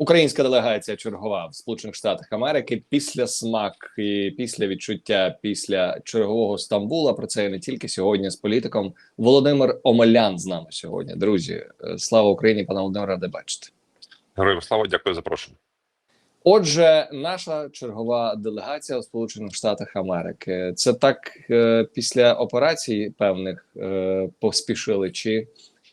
Українська делегація чергова в Сполучених Штатах Америки після смак і після відчуття після чергового Стамбула. Про це і не тільки сьогодні з політиком Володимир Омелян з нами сьогодні. Друзі, е, слава Україні, пане Володимире, ради бачити. Героям слава, дякую за запрошення. Отже, наша чергова делегація у Сполучених Штатах Америки. Це так е, після операцій певних е, поспішили, чи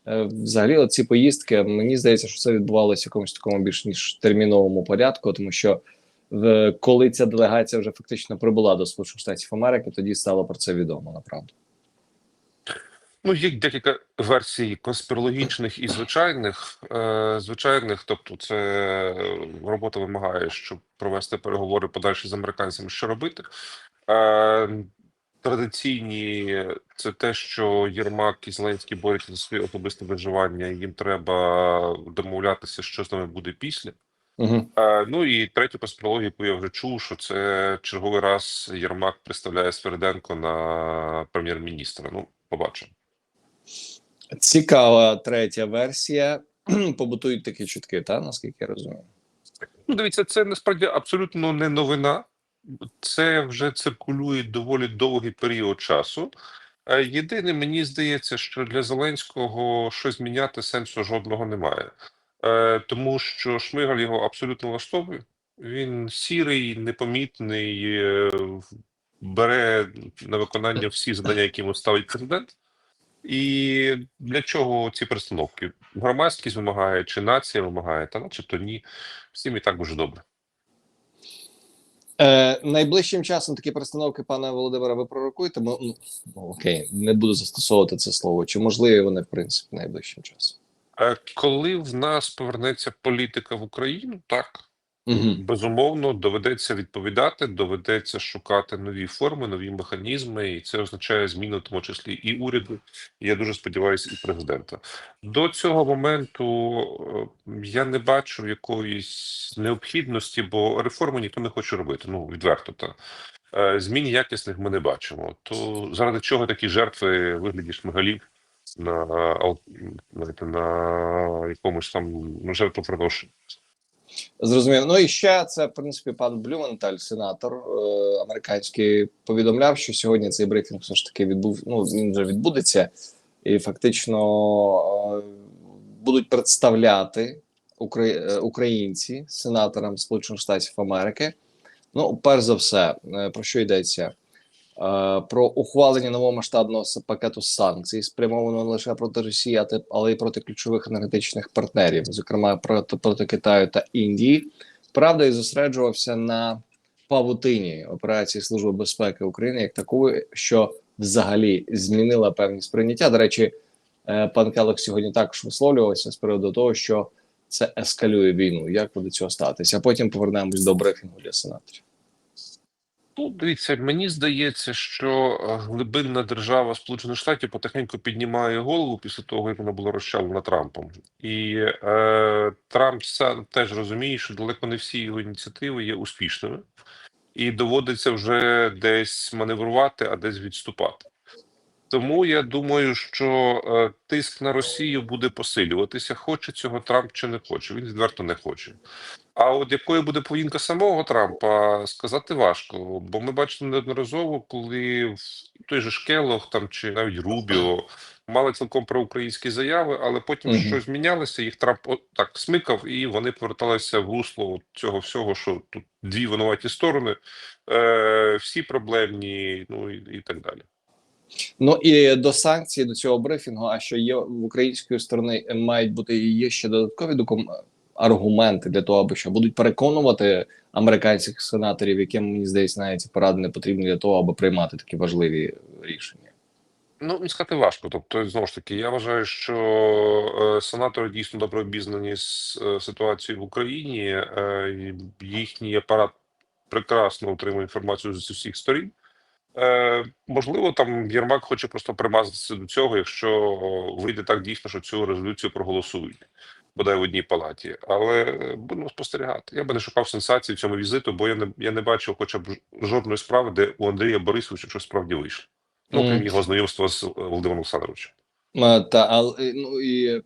взагалі ці поїздки мені здається, що це відбувалося в якомусь такому більш ніж терміновому порядку, тому що в коли ця делегація вже фактично прибула до Сполучених Штатів Америки, тоді стало про це відомо направду. Ну, є декілька версій конспірологічних і звичайних. Е, звичайних, тобто, це е, робота вимагає, щоб провести переговори подальші з американцями, що робити. Е, традиційні це те, що Єрмак і Зеленський борються за своє особисте виживання. Їм треба домовлятися, що з ними буде після. Угу. Е, ну і третю конспірологію, яку я вже чув, що це черговий раз Єрмак представляє Свериденко на прем'єр-міністра. Ну, побачимо. Цікава третя версія. Побутують такі чутки, та наскільки я розумію. Ну, дивіться, це насправді абсолютно не новина. Це вже циркулює доволі довгий період часу. Е, Єдине, мені здається, що для Зеленського щось міняти сенсу жодного немає, Е, тому що Шмигаль його абсолютно влаштовує. Він сірий, непомітний, е, бере на виконання всі завдання, які йому ставить президент. І для чого ці перестановки? Громадськість вимагає, чи нація вимагає, та начебто ні. Всім і так дуже добре. Е, найближчим часом такі перестановки, пане Володимире, ви пророкуєте? Ми, ну, ну, окей, не буду застосовувати це слово. Чи можливі вони, в принципі, найближчим часом? Е, Коли в нас повернеться політика в Україну, так Угу. безумовно доведеться відповідати, доведеться шукати нові форми, нові механізми, і це означає зміну, в тому числі і уряду. і Я дуже сподіваюся, і президента. До цього моменту е, я не бачу якоїсь необхідності, бо реформи ніхто не хоче робити. Ну відверто та Е, змін якісних ми не бачимо. То заради чого такі жертви вигляді шмигалів на, знаєте, на якомусь там жертвоприношенні? Зрозумів. Ну і ще це, в принципі, пан Блюменталь, сенатор е, американський, повідомляв, що сьогодні цей брифінг все ж таки відбув. Ну він вже відбудеться, і фактично е, будуть представляти укра... е, українці сенаторам Сполучених Штатів Америки. Ну, перш за все, е, про що йдеться? Е, Про ухвалення нового масштабного пакету санкцій, спрямованого не лише проти Росії, але й проти ключових енергетичних партнерів, зокрема проти, проти Китаю та Індії. Правда, і зосереджувався на павутині операції Служби безпеки України як такої, що взагалі змінила певні сприйняття. До речі, е, пан Келек сьогодні також висловлювався з приводу того, що це ескалює війну. Як буде цього статися? А потім повернемось до брифінгу для сенаторів. Ну, дивіться, мені здається, що е, глибинна держава Сполучених Штатів потихеньку піднімає голову після того, як вона була розчавлена Трампом. І е, Трамп сам теж розуміє, що далеко не всі його ініціативи є успішними, і доводиться вже десь маневрувати, а десь відступати. Тому я думаю, що е, тиск на Росію буде посилюватися. Хоче цього Трамп чи не хоче. Він відверто не хоче. А от якою буде поведінка самого Трампа, сказати важко, бо ми бачили неодноразово, коли в той же Шкелох там чи навіть Рубіо мали цілком проукраїнські заяви, але потім Мгм. щось змінялося, їх Трамп от так смикав, і вони поверталися в русло цього всього, що тут дві винуваті сторони, е, всі проблемні, ну і, і так далі. Ну і до санкцій до цього брифінгу. А що є в української сторони мають бути є ще додаткові докум... аргументи для того, аби що будуть переконувати американських сенаторів, яким мені здається, навіть ці поради не потрібні для того, аби приймати такі важливі рішення. Ну, не сказати важко. Тобто, знову ж таки, я вважаю, що е, сенатори дійсно добре обізнані з е, ситуацією в Україні. Е, їхній апарат прекрасно отримує інформацію з усіх сторін. Е, можливо, там Єрмак хоче просто примазатися до цього, якщо вийде так дійсно, що цю резолюцію проголосують, бодай в одній палаті. Але е, будемо спостерігати. Я би не шукав сенсації в цьому візиту, бо я не я не бачив хоча б жодної справи, де у Андрія Борисовича щось справді вийшло. Ну, крім Мгм. його знайомства з е, Володимиром Олександровичем. Та але ну і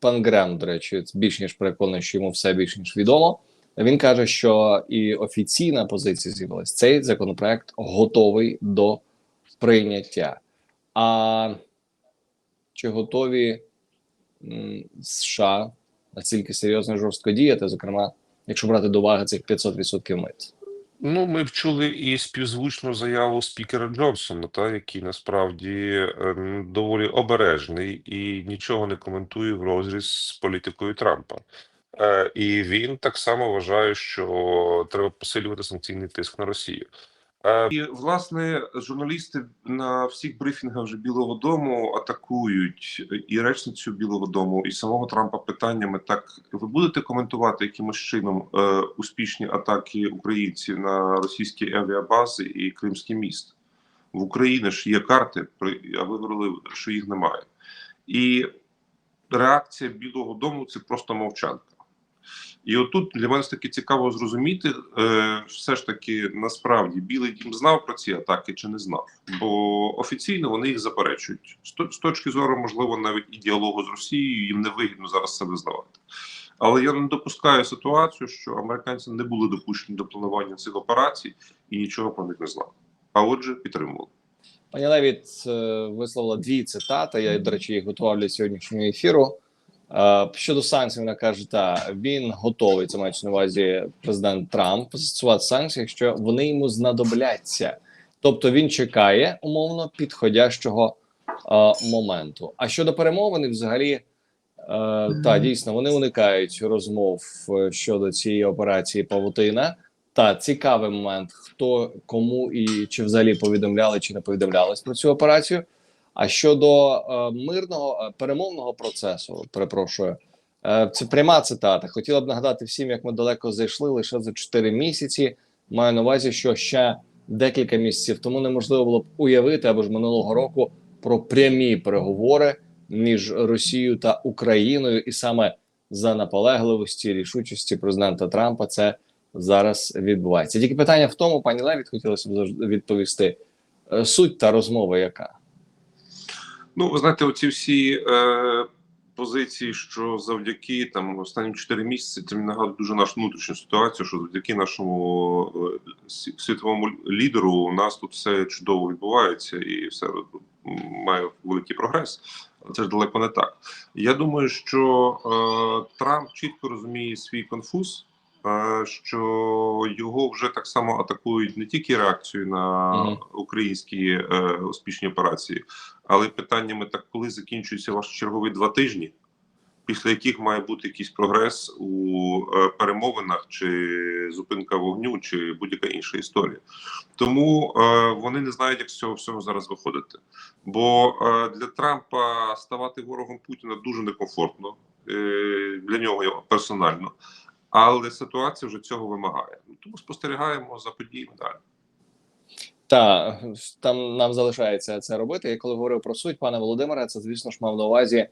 пан Грем, до речі, більш ніж переконаний, що йому все більш ніж відомо. Він каже, що і офіційна позиція з'явилась. Цей законопроект готовий до прийняття. А чи готові США настільки серйозно жорстко діяти, зокрема, якщо брати до уваги цих 500% мит? Ну, ми вчули і співзвучну заяву спікера Джонсона, та який насправді ем, доволі обережний і нічого не коментує в розріз з політикою Трампа. Е, і він так само вважає, що треба посилювати санкційний тиск на Росію. Е, і власне журналісти на всіх брифінгах вже Білого Дому атакують і речницю Білого Дому, і самого Трампа питаннями. Так ви будете коментувати якимось чином е, успішні атаки українців на російські авіабази і Кримський міст в Україні ж є карти, а ви говорили, що їх немає. І реакція Білого Дому це просто мовчанка. І отут для мене таки цікаво зрозуміти, е, все ж таки насправді Білий Дім знав про ці атаки чи не знав, бо офіційно вони їх заперечують. З, точки зору, можливо, навіть і діалогу з Росією їм не вигідно зараз це визнавати. Але я не допускаю ситуацію, що американці не були допущені до планування цих операцій і нічого про них не знали. А отже, підтримували. Пані Левіт е, висловила дві цитати. Я, до речі, їх готував для сьогоднішнього ефіру. Е, Щодо санкцій, вона каже, та він готовий, це мається на увазі президент Трамп, застосувати санкції, якщо вони йому знадобляться. Тобто він чекає умовно підходящого е, моменту. А щодо перемовин, і взагалі, е, та дійсно вони уникають розмов е, щодо цієї операції Павутина. Та цікавий момент, хто кому і чи взагалі повідомляли чи не повідомлялись про цю операцію. А щодо е, мирного е, перемовного процесу, перепрошую, е, це пряма цитата. Хотіла б нагадати всім, як ми далеко зайшли лише за 4 місяці. Маю на увазі, що ще декілька місяців тому неможливо було б уявити або ж минулого року про прямі переговори між Росією та Україною, і саме за наполегливості рішучості президента Трампа це зараз відбувається. Тільки питання в тому, пані Левіт, хотілося б відповісти. е, Суть та розмова яка? Ну, ви знаєте, оці всі е, позиції, що завдяки там останні 4 місяці, це мені нагадує дуже нашу внутрішню ситуацію, що завдяки нашому е, світовому лідеру у нас тут все чудово відбувається і все має великий прогрес. Це ж далеко не так. Я думаю, що е, Трамп чітко розуміє свій конфуз. е, Що його вже так само атакують не тільки реакцією на українські е, успішні операції, але питаннями так, коли закінчуються ваші чергові два тижні, після яких має бути якийсь прогрес у е, перемовинах, чи зупинка вогню, чи будь-яка інша історія. Тому е, вони не знають, як з цього всього зараз виходити. Бо е, для Трампа ставати ворогом Путіна дуже некомфортно для нього персонально. Але ситуація вже цього вимагає. Тому спостерігаємо за подіями далі. Та там нам залишається це робити. Я коли говорив про суть пане Володимире, це звісно ж мав на увазі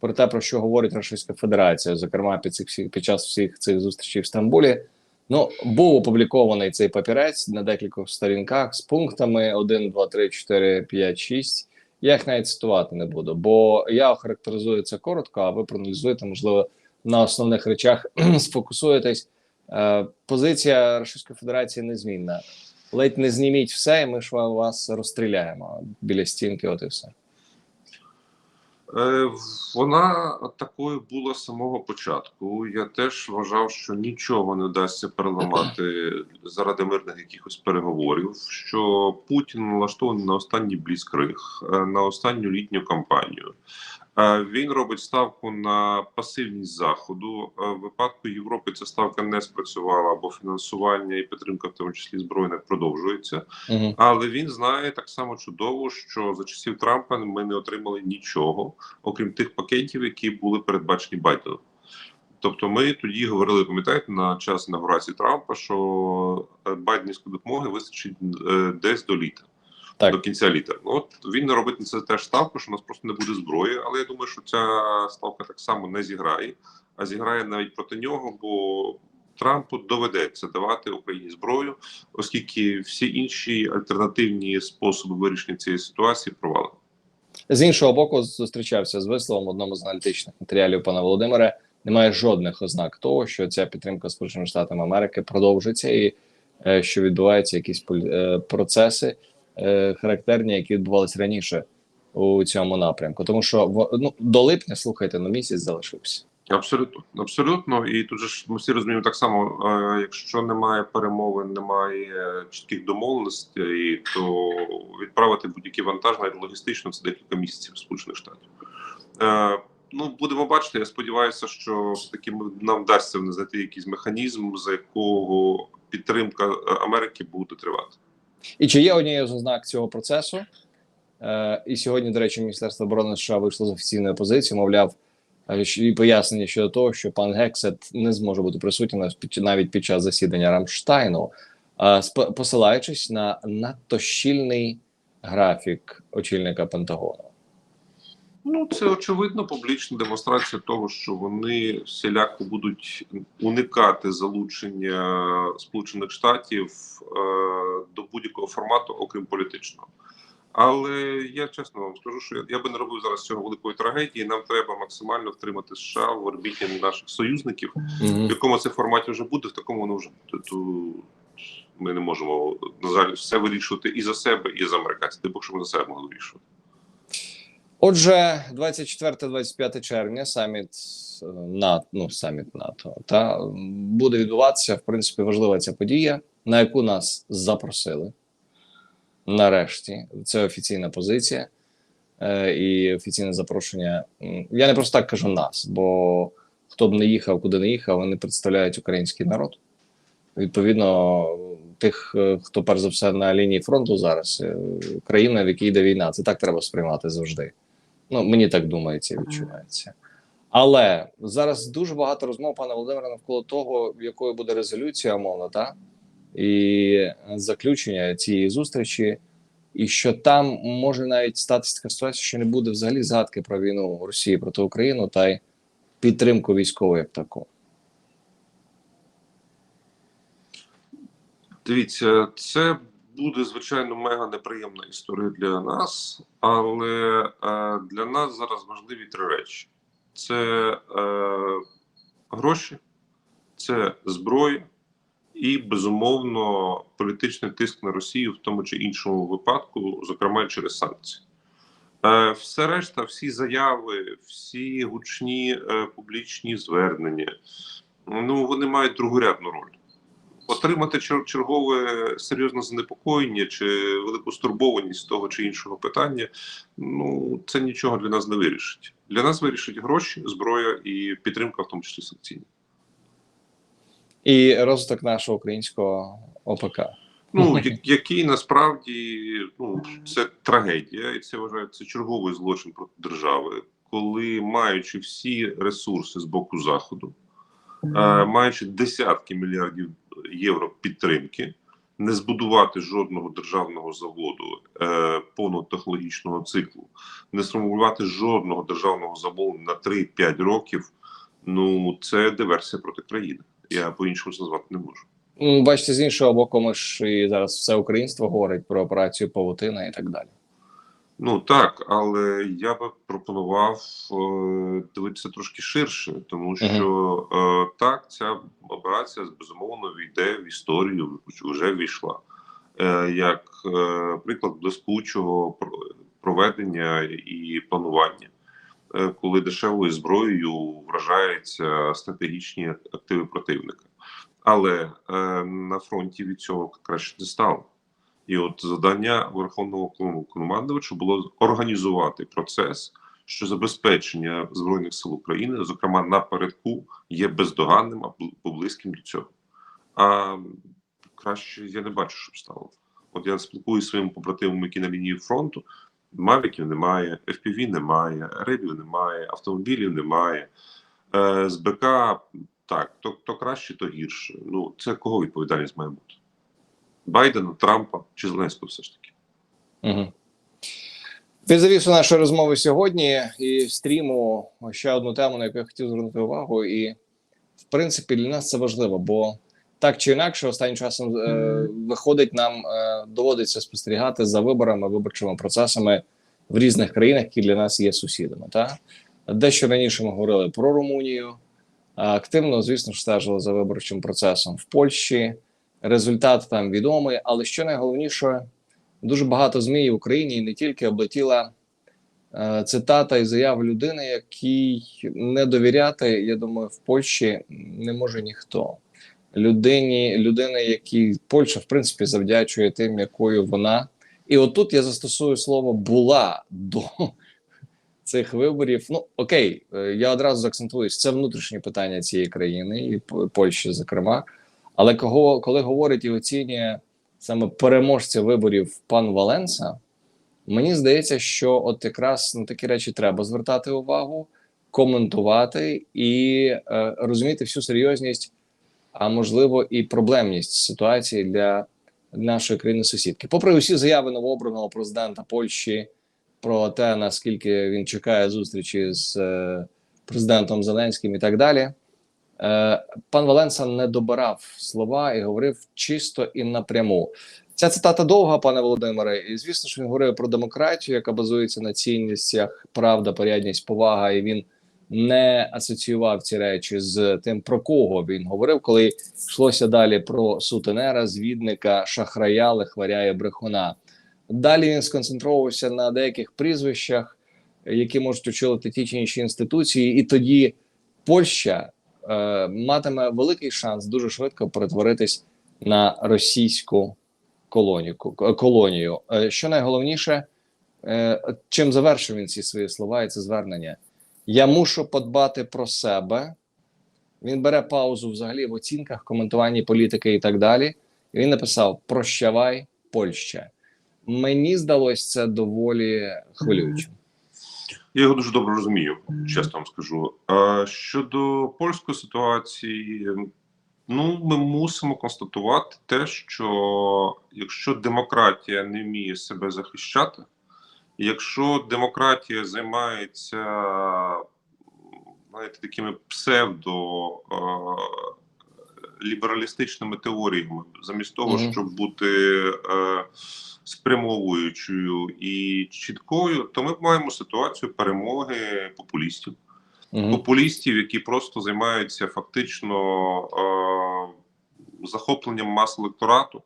про те, про що говорить Російська Федерація, зокрема під цих всіх під час всіх цих зустрічей в Стамбулі. Ну був опублікований цей папірець на декількох сторінках з пунктами 1, 2, 3, 4, 5, 6. Я їх навіть цитувати не буду, бо я охарактеризую це коротко, а ви проаналізуєте, можливо, на основних речах сфокусуєтесь. Е, позиція Російської Федерації незмінна ледь не зніміть все, і ми ж вас розстріляємо біля стінки. От і все. Е, Вона такою була з самого початку. Я теж вважав, що нічого не вдасться переламати заради мирних якихось переговорів. Що Путін налаштований на останній бліцкриг, е, на останню літню кампанію. Він робить ставку на пасивність заходу. В випадку Європи ця ставка не спрацювала, бо фінансування і підтримка, в тому числі збройне, продовжується. Угу. Але він знає так само чудово, що за часів Трампа ми не отримали нічого, окрім тих пакетів, які були передбачені Байденом. Тобто, ми тоді говорили, пам'ятаєте, на час інаугурації Трампа, що е, байденської допомоги вистачить е, десь до літа, Так. до кінця літа. Ну, От він не робить на це теж ставку, що у нас просто не буде зброї. Але я думаю, що ця ставка так само не зіграє, а зіграє навіть проти нього, бо Трампу доведеться давати Україні зброю, оскільки всі інші альтернативні способи вирішення цієї ситуації провалені. З іншого боку, зустрічався з висловом в одному з аналітичних матеріалів пана Володимира. Немає жодних ознак того, що ця підтримка Сполученими Штатами Америки продовжиться, і е, що відбуваються якісь е, процеси е, характерні, які відбувалися раніше у цьому напрямку. Тому що ну, до липня, слухайте, ну місяць залишився. Абсолютно, абсолютно. І тут же ж ми всі розуміємо так само: е, якщо немає перемовин, немає чітких домовленостей, то відправити будь-який вантаж, навіть логістично, це декілька місяців Сполучених Штатів. Е, ну, будемо бачити. Я сподіваюся, що все таки нам вдасться знайти якийсь механізм, за якого підтримка Америки буде тривати. І чи є однією з ознак цього процесу? Е, і сьогодні, до речі, Міністерство оборони США вийшло з офіційної позиції, мовляв, е, і пояснення щодо того, що пан Гексет не зможе бути присутнім навіть під- час засідання Рамштайну, е, посилаючись на надто щільний графік очільника Пентагону. Ну, це очевидно публічна демонстрація того, що вони всіляко будуть уникати залучення Сполучених Штатів е, до будь-якого формату, окрім політичного. Але я чесно вам скажу, що я, я би не робив зараз цього великої трагедії. Нам треба максимально втримати США в орбіті наших союзників. В якому це форматі вже буде, в такому воно вже буде. То ми не можемо на жаль все вирішувати і за себе, і за американців. Типу, що ми за себе могли вирішувати. Отже, 24-25 червня саміт е, НАТО, ну саміт НАТО, та буде відбуватися. В принципі, важлива ця подія, на яку нас запросили. Нарешті, це офіційна позиція е, і офіційне запрошення. Я не просто так кажу нас, бо хто б не їхав, куди не їхав, вони представляють український народ. Відповідно, тих, е, хто перш за все на лінії фронту зараз, е, країна, в якій йде війна, це так треба сприймати завжди. Ну, мені так думається і відчувається. Але зараз дуже багато розмов, пане Володимире, навколо того, якою буде резолюція, умовно, та? і заключення цієї зустрічі, і що там може навіть статися така ситуація, що не буде взагалі згадки про війну Росії проти України та й підтримку військової як таку. Дивіться, це буде звичайно мега неприємна історія для нас, але е, для нас зараз важливі три речі: це е, гроші, це зброя і безумовно політичний тиск на Росію в тому чи іншому випадку, зокрема через санкції. Е, Все решта, всі заяви, всі гучні е, публічні звернення, ну вони мають другорядну роль. Отримати чергове серйозне занепокоєння чи велику стурбованість того чи іншого питання, ну це нічого для нас не вирішить. Для нас вирішить гроші, зброя і підтримка, в тому числі санкційна. І розвиток нашого українського ОПК. Ну який насправді ну це трагедія, і це вважається черговий злочин проти держави, коли маючи всі ресурси з боку заходу, маючи десятки мільярдів євро підтримки, не збудувати жодного державного заводу е, повного технологічного циклу, не сформувати жодного державного заводу на 3-5 років. Ну це диверсія проти країни. Я по-іншому це назвати не можу. Ну, Бачите, з іншого боку, ми ж і зараз все українство говорить про операцію Павутина і так далі. Ну так, але я би пропонував е, дивитися трошки ширше, тому що е, так, ця операція безумовно війде в історію, вже війшла е, як е, приклад блискучого про- проведення і планування, е, коли дешевою зброєю вражаються стратегічні активи противника. Але е, на фронті від цього краще не стало. І от завдання верховного командувача було організувати процес, що забезпечення збройних сил України, зокрема напередку, є бездоганним або близьким до цього. А краще я не бачу, щоб стало. От я спілкуюся зі своїми побратимами, які на лінії фронту. Мавіків немає, FPV немає, ребів немає, автомобілів немає. Е, так, то, то краще, то гірше. Ну це кого відповідальність має бути? Байдена, Трампа чи Зеленського все ж таки. Угу. Під завісу нашої розмови сьогодні і стріму ще одну тему, на яку я хотів звернути увагу. І, в принципі, для нас це важливо, бо так чи інакше, останнім часом е, виходить, нам е, доводиться спостерігати за виборами, виборчими процесами в різних країнах, які для нас є сусідами. Та дещо раніше ми говорили про Румунію. Активно, звісно стежили за виборчим процесом в Польщі. Результат там відомий, але що найголовніше, дуже багато змі в Україні і не тільки облетіла е, цитата і заява людини, якій не довіряти, я думаю, в Польщі не може ніхто. Людині, людини, якій Польща в принципі завдячує тим, якою вона. І отут я застосую слово була до цих виборів. Ну окей, е, я одразу заакцентуюсь, це внутрішні питання цієї країни і Польщі, зокрема. Але кого, коли говорить і оцінює саме переможця виборів пан Валенса, мені здається, що от якраз на такі речі треба звертати увагу, коментувати і е, розуміти всю серйозність, а можливо і проблемність ситуації для нашої країни сусідки. Попри усі заяви новообраного президента Польщі про те, наскільки він чекає зустрічі з е, президентом Зеленським і так далі. Е, пан Валенса не добирав слова і говорив чисто і напряму. Ця цитата довга, пане Володимире, і звісно ж він говорив про демократію, яка базується на цінностях, правда, порядність, повага, і він не асоціював ці речі з тим, про кого він говорив, коли йшлося далі про сутенера, звідника, шахрая, лихваря брехуна. Далі він сконцентровувався на деяких прізвищах, які можуть очолити ті чи інші інституції, і тоді Польща е, матиме великий шанс дуже швидко перетворитись на російську колонію. колонію. Е, що найголовніше, е, чим завершив він ці свої слова і це звернення? Я мушу подбати про себе. Він бере паузу взагалі в оцінках, коментуванні політики і так далі. І він написав: Прощавай, Польща. Мені здалось це доволі хвилюючим. Я його дуже добре розумію, чесно вам скажу. Щодо польської ситуації, ну ми мусимо констатувати те, що якщо демократія не вміє себе захищати, якщо демократія займається знаєте, такими псевдо е, лібералістичними теоріями, замість того, Мгм. щоб бути е, спрямовуючою і чіткою, то ми маємо ситуацію перемоги популістів. Мгм. Популістів, які просто займаються фактично е, захопленням мас електорату,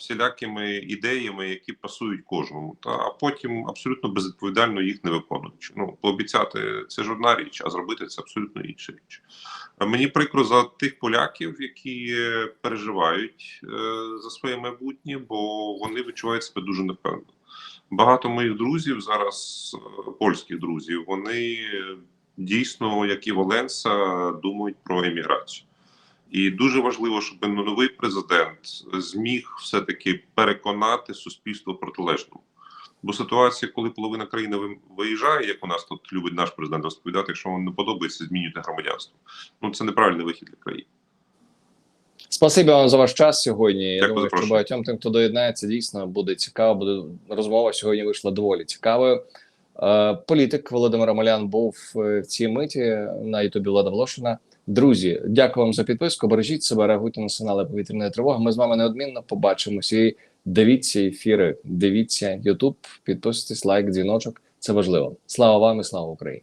всілякими ідеями, які пасують кожному, та а потім абсолютно безвідповідально їх не виконуючи. Ну пообіцяти це ж одна річ, а зробити це абсолютно інша річ. Мені прикро за тих поляків, які е, переживають е, за своє майбутнє, бо вони відчувають себе дуже невпевнено. Багато моїх друзів зараз, е, польських друзів, вони е, дійсно, як і Валенса, думають про еміграцію. І дуже важливо, щоб новий президент зміг все-таки переконати суспільство протилежному. Бо ситуація, коли половина країни ви- виїжджає, як у нас тут любить наш президент розповідати, якщо вам не подобається, змінюйте громадянство. Ну це неправильний вихід для країни. Спасибі вам за ваш час сьогодні. Я Дякую, думаю, що багатьом тим, хто доєднається, дійсно буде цікаво. Буде розмова сьогодні вийшла доволі цікавою. Е, політик Володимир Амалян був е, в цій миті на Ютубі Влада Волошина. Друзі, дякую вам за підписку. Бережіть себе, реагуйте на сигнали повітряної тривоги. Ми з вами неодмінно побачимося. І дивіться ефіри, дивіться Ютуб, підписуйтесь, лайк, дзвіночок. Це важливо. Слава вам і слава Україні!